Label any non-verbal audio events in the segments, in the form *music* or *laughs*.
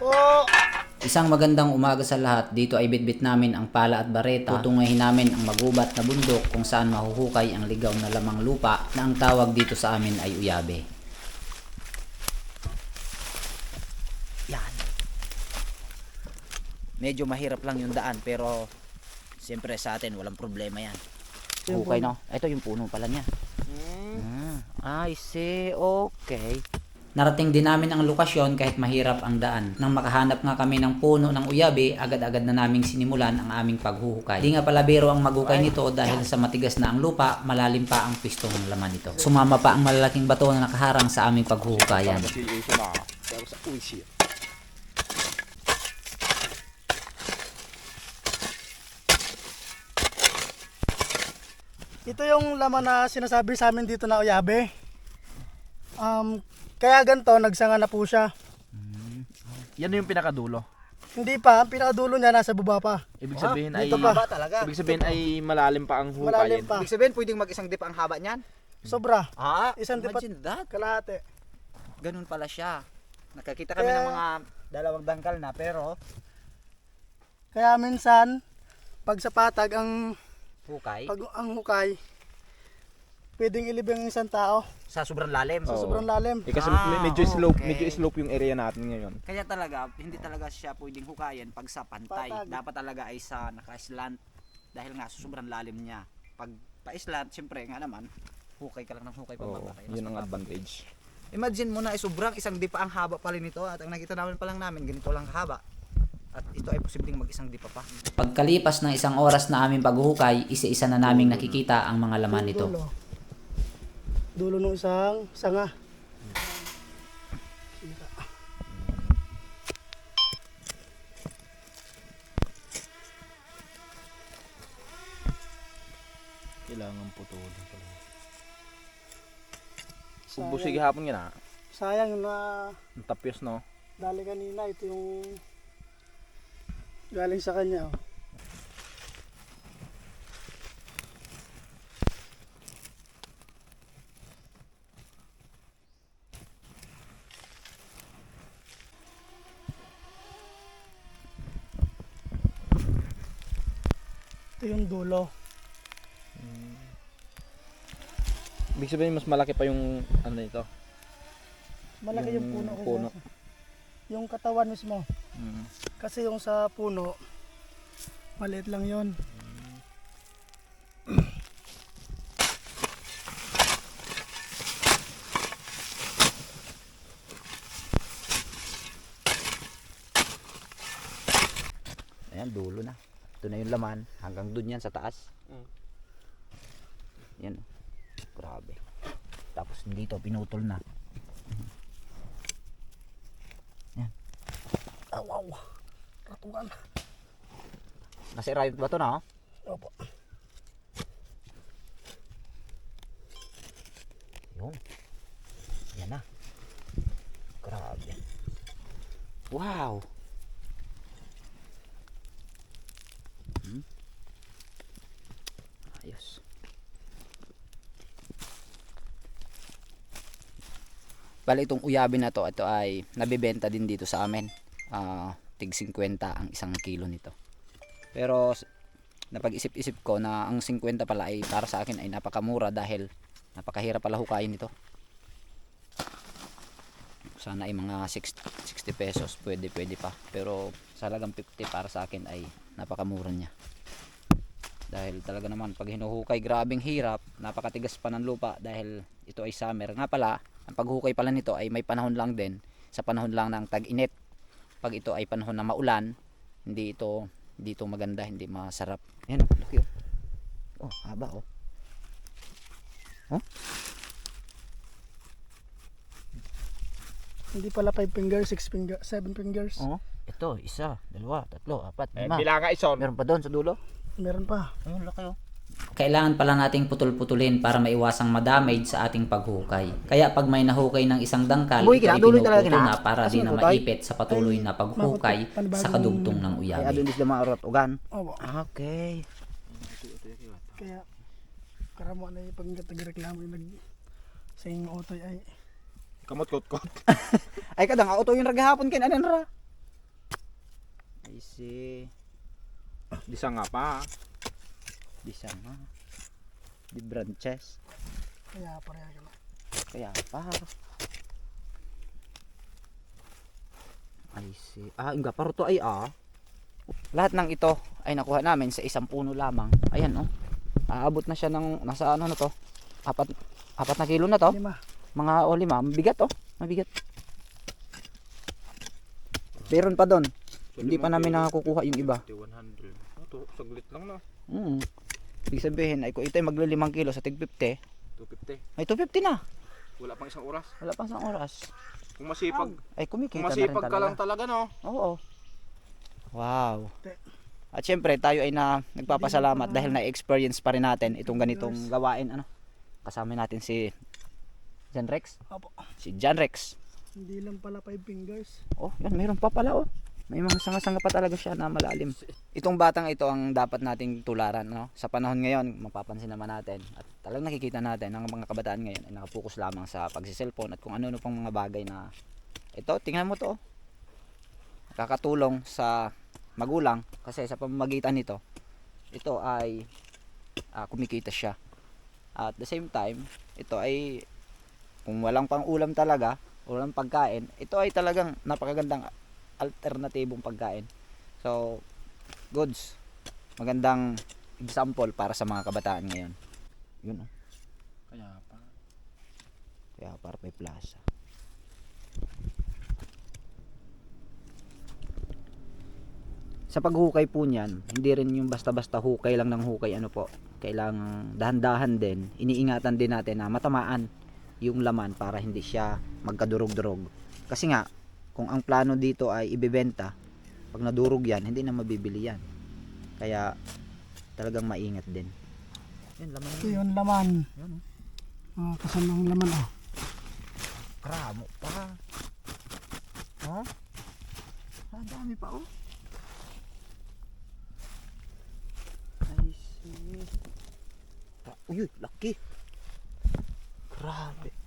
po. Isang magandang umaga sa lahat. Dito ay bitbit namin ang pala at bareta. Tutungayin namin ang magubat na bundok kung saan mahuhukay ang ligaw na lamang lupa na ang tawag dito sa amin ay uyabe. Yan. Medyo mahirap lang yung daan pero siyempre sa atin walang problema yan. Hukay no? Ito yung puno pala niya. Ah, I see. Okay. Narating din namin ang lokasyon kahit mahirap ang daan. Nang makahanap nga kami ng puno ng uyabe, agad-agad na naming sinimulan ang aming paghuhukay. Di nga pala biro ang maghukay nito dahil sa matigas na ang lupa, malalim pa ang pistong ng laman nito. Sumama pa ang malalaking bato na nakaharang sa aming paghuhukayan. Ito yung laman na sinasabi sa amin dito na uyabe. Um, kaya ganito, nagsanga na po siya. Yan yung pinakadulo. Hindi pa, ang pinakadulo niya nasa baba pa. Ibig sabihin ay dito pa. talaga. Ibig sabihin ay malalim pa ang Malalim hukayin. pa. Ibig sabihin, pwedeng mag-isang dip ang haba niyan. Sobra. Ah, Isang dipat Imagine that. kalahati. Ganun pala siya. nakakita kami Kaya- ng mga dalawang dangkal na pero Kaya minsan, pag sa patag ang, Hukay. pag ang hukay, pwedeng ilibing ang isang tao sa sobrang lalim. sa Oo. sobrang lalim. Eh, kasi Ah, medyo slope, okay. medyo slope yung area natin ngayon. Kaya talaga, hindi talaga siya pwedeng hukayan pag sa pantay. Patag. Dapat talaga ay sa naka-slant dahil nga sa sobrang lalim niya. Pag pa-slant, syempre nga naman, hukay ka lang ng hukay Oo, pababa. Kaya mas yun ang advantage. Imagine mo na, eh, sobrang isang dip pa ang haba pala nito at ang nakita namin pa lang namin, ganito lang kahaba. At ito ay posibleng mag-isang dip pa pa. Pagkalipas ng isang oras na aming paghuhukay, isa-isa na naming nakikita ang mga laman nito. Dulo. Dulo ng isang sanga. Kailangan putulin pala. Sayang. Busig hapon yun ah. Sayang na Ang tapyos no. dali kanina. Ito yung galing sa kanya. Oh. Ito yung dulo. Ibig sabihin mas malaki pa yung ano ito. Malaki yung, Yung puno. kasi- puno. Yung katawan mismo. Mm. Kasi yung sa puno, maliit lang yon. Ayan, dulo na. Ito na yung laman. Hanggang dun yan sa taas. Mm. Yan. Grabe. Tapos dito, pinutol na. Aw, aw. Ratungan. Nasira yung bato na, oh. Opo. Yun. Yan na. Grabe. Wow. Ayos. Bali itong uyabi na to, ito ay nabibenta din dito sa amin. Ah, tig 50 ang isang kilo nito. Pero napag-isip-isip ko na ang 50 pala ay para sa akin ay napakamura dahil napakahirap pala hukayin ito. Sana ay mga 60, 60 pesos, pwede pwede pa. Pero sa halagang 50 para sa akin ay napakamura niya. Dahil talaga naman pag hinuhukay grabing hirap, napakatigas pa ng lupa dahil ito ay summer. Nga pala, ang paghukay pala nito ay may panahon lang din, sa panahon lang ng tag-init. Pag ito ay panahon na maulan, hindi ito dito maganda, hindi masarap. Ayan, oh, laki oh. Oh, haba oh. Hindi pala 5 fingers, 6 fingers, 7 fingers. Oh, ito, isa, dalawa, tatlo, apat, Eh, lima. bilang ka ison. Meron pa doon sa dulo. Meron pa. Ayun, laki oh. Kailangan pala nating putol-putulin para maiwasang madamage sa ating paghukay. Kaya pag may nahukay ng isang dangkal, Uy, ito pinuputol na. para di na maipit sa patuloy na paghukay sa kadugtong ng uyabi. adulis na mga urot ugan. Okay. Kaya, karamo na yung pag nagreklamo yung nag sa inyong otoy ay Kamot kot kot. *laughs* Ay kadang auto yung ragahapon kin anan ra. I see. Bisa nga pa. Di sama. Di branches. Kaya pareha ka na. Kaya pa. I see. Ah, nga paro to ay ah. Lahat ng ito ay nakuha namin sa isang puno lamang. Ayan oh. Aabot na siya ng nasa ano na to. Apat apat na kilo na to. Lima. Mga o lima. Mabigat oh. Mabigat. Meron pa doon. Hindi pa namin nakakukuha yung iba. 100. Ito, saglit lang na. Mm. Ibig sabihin ay kung ito ay maglilimang kilo sa tig 50, 250. ay 250 na. Wala pang isang oras. Wala pang isang oras. Kung masipag, Ay kumikita kung na rin masipag talaga. ka lang talaga, no? Oo. Wow. At syempre tayo ay na nagpapasalamat dahil na-experience pa rin natin itong ganitong gawain ano. Kasama natin si John Rex. Opo. Si John Rex. Hindi lang pala five fingers. Oh, yan mayroon pa pala oh. May mga sanga-sanga pa talaga siya na malalim. Itong batang ito ang dapat nating tularan no. Sa panahon ngayon, mapapansin naman natin at talagang nakikita natin ang mga kabataan ngayon ay nakapokus lamang sa pagsi-cellphone at kung ano-ano pang mga bagay na ito, tingnan mo to. oh. Nakakatulong sa magulang kasi sa pamamagitan nito ito ay ah, kumikita siya. At the same time, ito ay kung walang pang ulam talaga, walang pagkain, ito ay talagang napakagandang alternatibong pagkain. So, goods. Magandang example para sa mga kabataan ngayon. Yun oh. Kaya pa. Kaya para may plaza. Sa paghukay po niyan, hindi rin yung basta-basta hukay lang ng hukay ano po. Kailangang dahan-dahan din, iniingatan din natin na matamaan yung laman para hindi siya magkadurog-durog. Kasi nga, kung ang plano dito ay ibebenta, pag nadurog yan, hindi na mabibili yan. Kaya talagang maingat din. Yan, laman Ito yun, laman. Yan, oh. Ah, kasamang laman oh. Kramo pa. Oh? Ang dami pa oh. I see. Ta- Uy, laki. Grabe.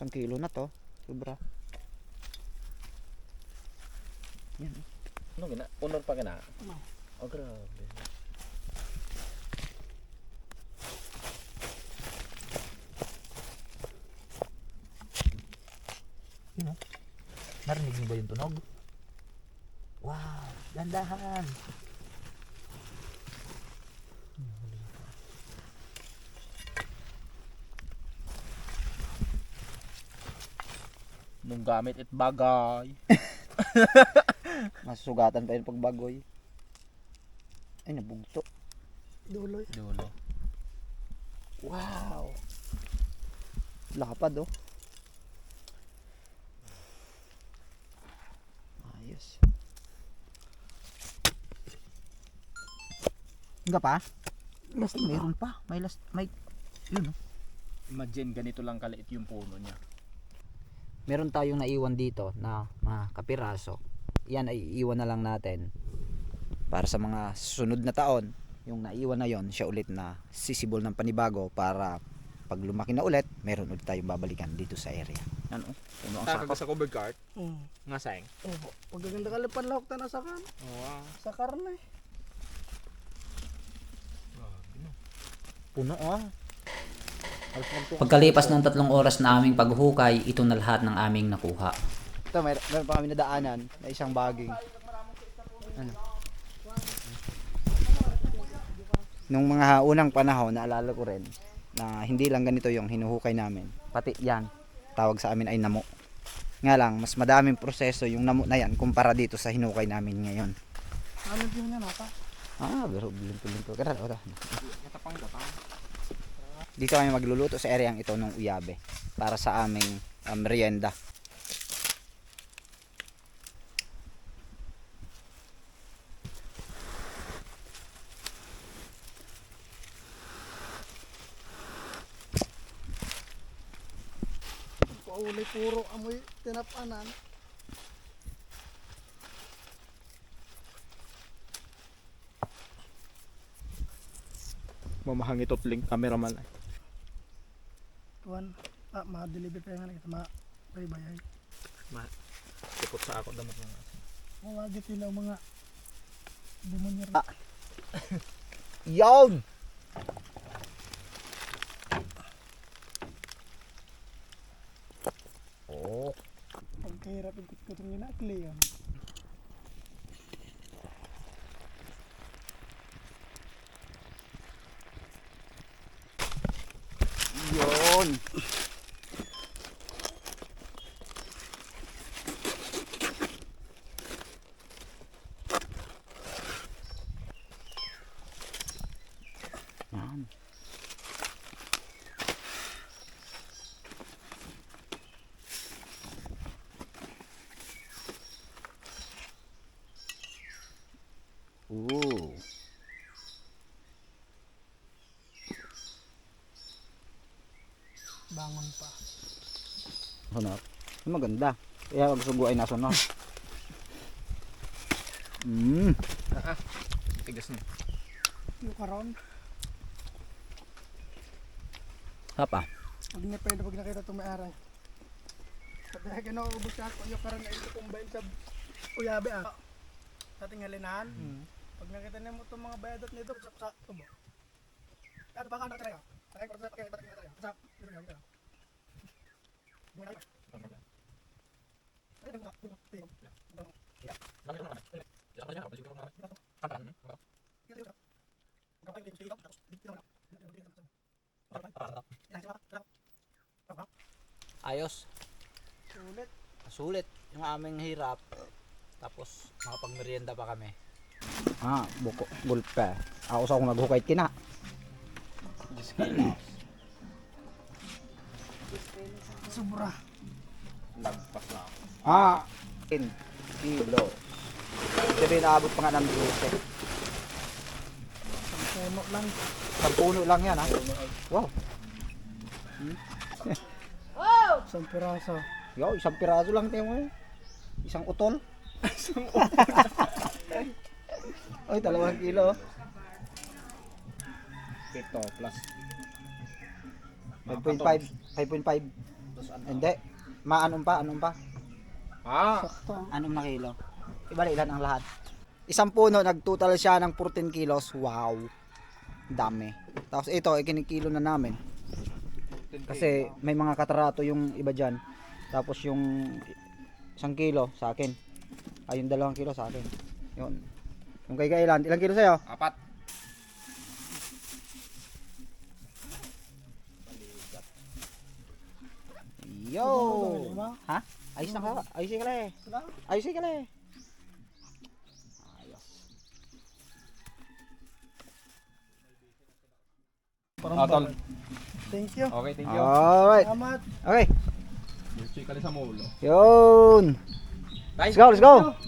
Isang kilo na to. Sobra. Yan. oh. Ano gina? Punor pa gina? Ano? Oh, grabe. Narinig niyo ba yung tunog? Wow, dandahan. Nung gamit it bagay. *laughs* Masusugatan pa yun pag bagoy. Ay, nabugto. Duloy. Dulo. Wow. Lapad oh. Ayos. Hangga pa? Last meron pa. May last, may, yun oh. Imagine ganito lang kaliit yung puno niya. Meron tayong naiwan dito na mga kapiraso. Yan ay iwan na lang natin para sa mga susunod na taon. Yung naiwan na yon siya ulit na sisibol ng panibago para pag lumaki na ulit, meron ulit tayong babalikan dito sa area. Yan oh. Puno ang sakop. sa cover cart. Mm. Nga sayang. Opo. Pagkaganda ka panlahok na sa kan. Wow. Sa karne. Puno oh. Pagkalipas ng tatlong oras na aming paghukay, ito na lahat ng aming nakuha. Ito, mer meron pa kami nadaanan na isang baging. Ano? Nung mga unang panahon, naalala ko rin na hindi lang ganito yung hinuhukay namin. Pati yan, tawag sa amin ay namo. Nga lang, mas madaming proseso yung namo na yan kumpara dito sa hinukay namin ngayon. Ano din niya nata? Ah, pero bulinto-linto. Kaya ito. Dito kami magluluto sa areang ito ng uyabe para sa aming um, merienda. Pauli puro amoy tinapanan. Mamahang ito link cameraman. Tuan. Ah, ma-deliver tayo nga kita. Ma-baybayay. Sipot sa ako damot mga. Mga gitila mga demonyo. *laughs* Yon! Oh, Pagkahirap ikot ko itong ginakli yan. yon. Yan. Ooh. Bangon pa. Sunod. Maganda. Kaya pag sugo ay nasunod. Mm. Tigas niya. Yung karon. Hapa. Pag niya pwede pag nakita itong may aray. Pag na ginaubos na ako, yung karon na ito kong bayan sa uyabe ah. Sa tingalinahan. Pag nakita niya mo itong mga bayadot nito, sa sa tubo. At baka nakatry ka. Ay, kung sa pakita nakatry ka. Sa, dito ka, dito ka. Muna ka. Ay, dito dito dito. Dito dito dito. Dito. Dito. Ayos. Sulit. Sulit yung aming hirap. Tapos makapagmerienda pa kami. Ah, buko, bulpa. Ako sa akong naghukay kina. Sobra. Lagpas na ako. Ah, in kilo. Sabi naabot pa nga ng 12. Puno lang. Sa puno lang yan ha. Wow. *laughs* Isang piraso. Yo, isang piraso lang tayo mo. Isang utol. *laughs* *laughs* Ay, dalawang kilo. Pito plus. 5.5. 5.5. Hindi. Maanom pa, anom pa. Ah! Anom na kilo. Ibali ilan ang lahat. Isang puno, nagtotal siya ng 14 kilos. Wow. Dami. Tapos ito, ikinikilo na namin. Kasi may mga katarato yung iba dyan. Tapos yung isang kilo sa akin. Ay, yung dalawang kilo sa akin. Yun. Yung kay Kailan, ilang kilo sa'yo? Apat. Yo! Ha? Ayos na ka. Ayos ka le. Ayos ka le. Ayos. Ah, tol. Thank you. Okay, thank you. Alright. Salamat. Okay. Chika sa mulo. Yun. Let's go, let's go.